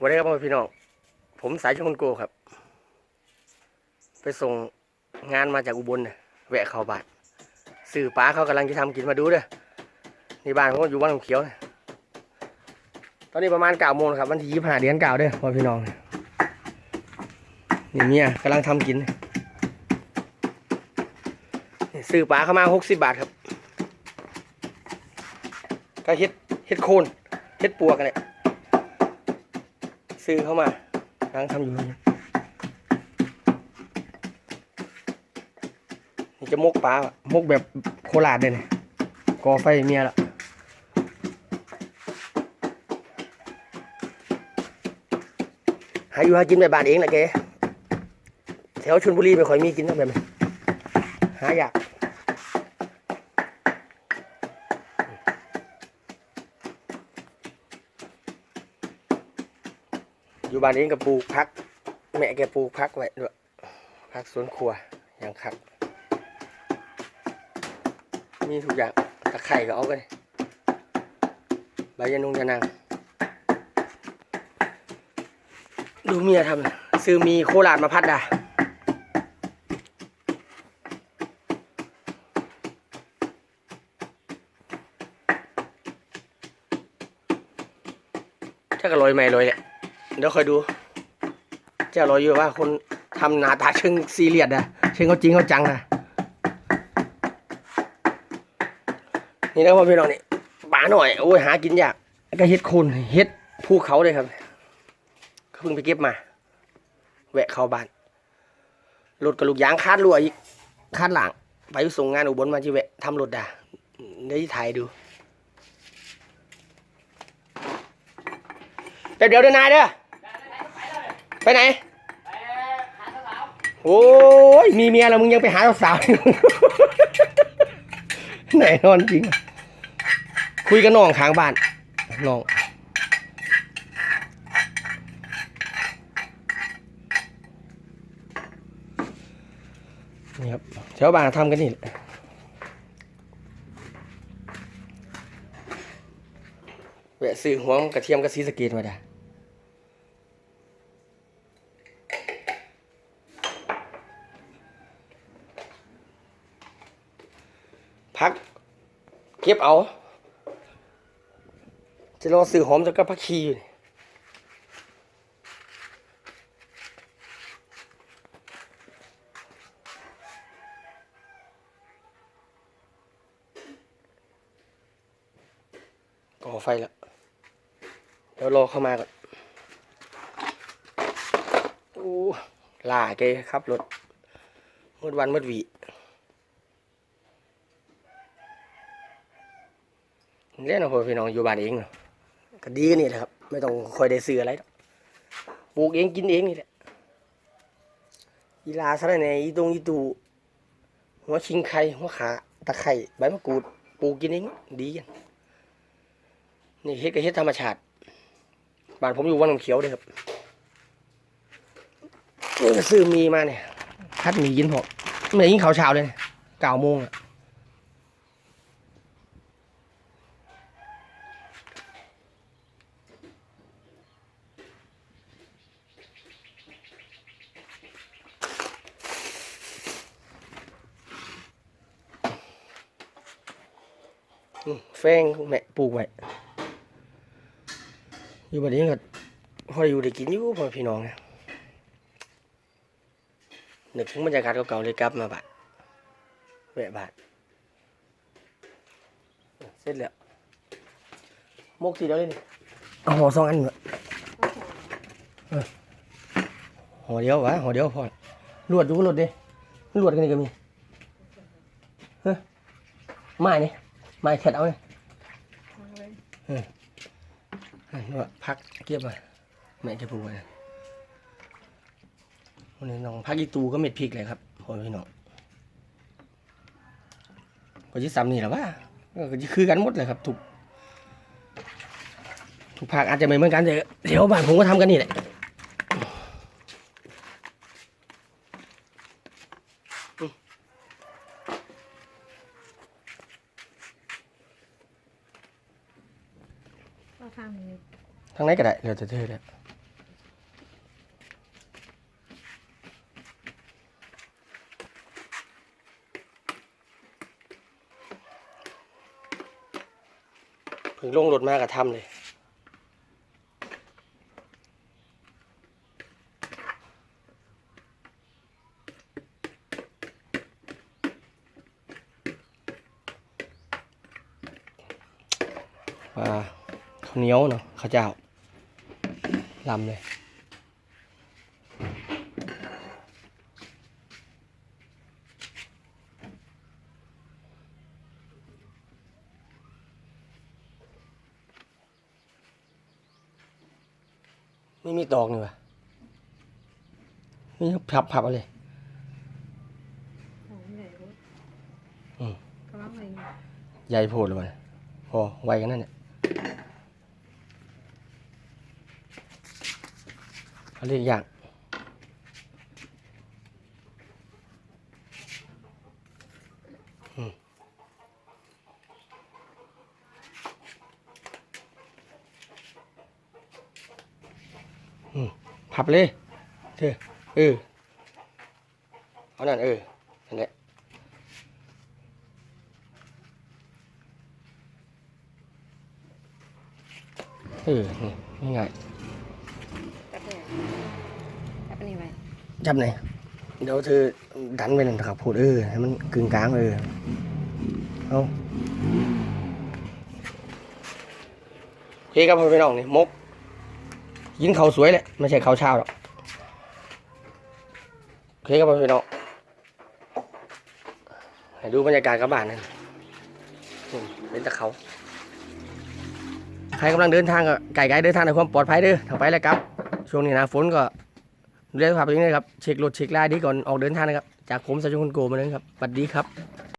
วันนี้ครับพ่อพี่น้องผมสายชนโกครับ ไปส่งงานมาจากอุบลเนี่ยแวะเขาบานสื่อป้าเขากำลังจะทำกินมาดูเด้อนี่บ้านเขาอยู่บ้านน้ำเขียวตอนนี้ประมาณเก้าโมงครับวันที่ยี่สิบห้าเดือนเก้าเด้อพ่อพี่น้องนี่เมียกำลังทำกินนี่อปลาเข้ามาหกสิบบาทครับก็เฮ็ดเฮ็ดโคนเฮ็ดปัวกกันเนี่ย ซื้อเข้ามากำลังทำอยู่เลยนี่จะมกปลาอะมกแบบโคราชเลยเนี่ยก่อไฟเมียละหาอยู่หากินแบบบ้านเองแหละแกแถวชลบุรีไม่ค่อยมีกินนะแบบนี้หายาก อยู่บ้านเองก็ปลูกพัก แม่แกปลูกพักไว้ด้วยพักสวนครัวอย่างคักมีทุกอย่างตะไคร่ก็เอากันใบยะนุงยะนางดูเมียทำซื้อมีโคราชมาพัดด่าถ้าก็ลอยไม่ลอยแหละ เดี๋ยวคอยดู เจ้ารออยู่ว่าคนทำหนาตาเชิงซีเรียสอะเชิงเขาจริงเขาจังอะนี่นะพ่อพี่น้องนี่ป่าหน่อยโอ้ยหากินยากแล้วก็เฮ็ดคนเฮ็ดภูเขาเลยครับเขาเพิ่งไปเก็บมา แวะเข้าบ้านรถกับลูกยางคาดรั่วอีกคาดหลังไปส่งงานอุบลมาที่แวะทำรถด่าเดี๋ยวถ่ายดูเดี๋ยวเดี๋ยวเดี๋ยวนายเด้อ ไปไหนโอ้ยมีเมียแล้วมึงยังไปหาสาวไหนนอนจริง คุยกับน้องข้างบ้านน้องนี่ครับแถวบ้านทำกันนี่แหละแวะซื้อหัวกระเทียมกระซีสเกตมาได้ พัก เก็บเอาจะรอซื้อหอมจากกับพักชีอยู่นี่ก่อไฟแล้ว เดี๋ยวรอเข้ามาก่อนโอ้ล่าแกครับรถมืดวันมืดวี เล่นเอาพ่อพี่น้องอยู่บ้านเองเนาะก็ดีนี่แหละครับ ไม่ต้องคอยได้ซื้ออะไรปลูกเองกินเองนี่แหละอีลาสะระแหน่อีตรงอีตูหัวชิงไข่หัวขาตะไคร่ใบมะกรูดปลูกกินเองดีกันนี่เฮ็ดก็เฮ็ดธรรมชาติบ้านผมอยู่วังน้ำเขียวเลยครับซื้อมีมาเนี่ยพัดมีกินผมไม่ได้กินข้าวเช้าเลยเนี่ยเก้าโมงอะ แฟงแม่ปลูกไว้อยู่แบบนี้ก็พออยู่ได้กินอยู่พอพี่น้องนะนึกถึงบรรยากาศเก่าๆเลยกลับมาบ้านแวะบ้านเสร็จแล้วมกทีเดียวเลยนี่เอาห่อสองอันเหรอห่อเดียววะห่อเดียวพอลวดอยู่ก็ลวดดิลวดกันนี่ก็มีเฮ้ยไม้นี่ย ไม่เข็ดเอาเลยนี่ว่าพักเก็บมาแม่จะปลูกไว้วันนี้น้องพักอีตูก็เม็ดพริกเลยครับพ่อพี่น้องก็จะซ้ำนี่แหละว่าก็จะคือกันหมดเลยครับถูกทุกภาคอาจจะไม่เหมือนกันแต่เดี๋ยวบ้านผมก็ทำกันนี่แหละ เอาทางนี้ทางไหนก็ได้เดี๋ยวจะเธอแล้วเพิ่งลงรถมากับถ้ำเลยว้า เหนียวเนาะข้าวเจ้าลำเลยไม่มีตอกนี่วะนี่พับพับเอาเลยโอ้ใหญ่รู้อืมกำลังเลยใหญ่โพดเลยวะเนี่ยพอไวกันนั่นเนี่ย เขาเรียกอย่างอืมอืมพับเลยเธอเออเอานั่นเออนั่นแหละเออง่าย จับเนี่ยจับอันนี้ไว้จับไหนเดี๋ยวเธอดันไปนั่นนะครับพูดเออให้มันกึ่งกลางเออเอาโอเคครับพ่อพี่น้องนี่มกยิงเขาสวยแหละไม่ใช่เขาเช้าหรอกโอเคครับพ่อพี่น้องให้ดูบรรยากาศกับบ้านนั่นเป็นตะเขาใครกำลังเดินทางก็ไก่ไก่เดินทางในความปลอดภัยเด้อทางไปแล้วครับ ช่วงนี้นะฝนก็ดูแลสุขภาพตัวเองด้ยครับ เช็ครถเช็คลายดีก่อนออกเดินทางนะครับ จากผมสัจจุคนโกมาเลยครับสวัสดีครับ